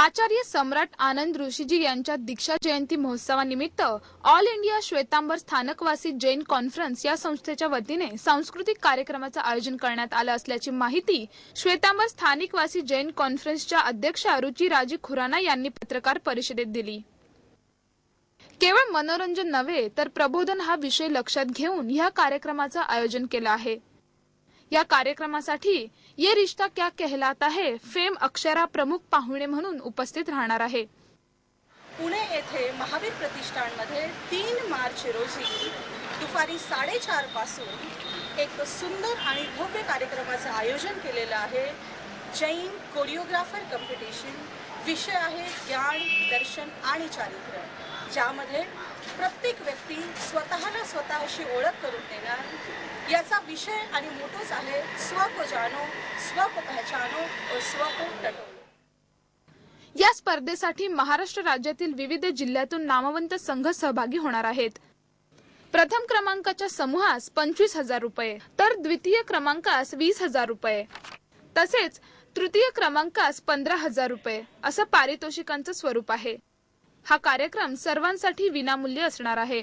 आचार्य सम्राट आनंद ऋषीजी यांच्या दीक्षा जयंती महोत्सवानिमित्त all India Shwetambar Sthanakvasi Jain conference या संस्थेच्या वतीने सांस्कृतिक कार्यक्रमाचं आयोजन करण्यात आलं असल्याची माहिती श्वेतांबर स्थानिकवासी जैन कॉन्फरन्सच्या अध्यक्षा रुचिराजी खुराना यांनी पत्रकार परिषदेत दिली. केवळ मनोरंजन नव्हे तर प्रबोधन हा विषय लक्षात घेऊन या कार्यक्रमाचं आयोजन केलं आहे. या कार्यक्रमासाठी ये रिश्ता क्या कहलाता है फेम अक्षरा प्रमुख पाहुणे म्हणून उपस्थित राहणार आहे. पुणे येथे महावीर प्रतिष्ठानमध्ये तीन मार्च रोजी दुपारी साडेचारपासून एक सुंदर आणि भव्य कार्यक्रमाचं आयोजन केलेलं आहे. Jain choreographer competition. विषय आहे ज्ञान दर्शन आणि चारित्र्य. ज्यामध्ये प्रत्येक व्यक्ती स्वतःला स्वतःशी ओळख करून देणार. याचा विषय आणि मोठोच आहे स्व को जानो स्व को पहचानो और स्व को टटो या स्पर्धेसाठी महाराष्ट्र राज्यातील विविध जिल्ह्यातून नामवंत संघ सहभागी होणार आहेत. प्रथम क्रमांकाच्या समूहास पंचवीस हजार रुपये तर द्वितीय क्रमांकास वीस हजार रुपये तसेच तृतीय क्रमांकास पंधरा हजार रुपये असं पारितोषिकांचं स्वरूप आहे. हा कार्यक्रम सर्वांसाठी विनामूल्य असणार आहे.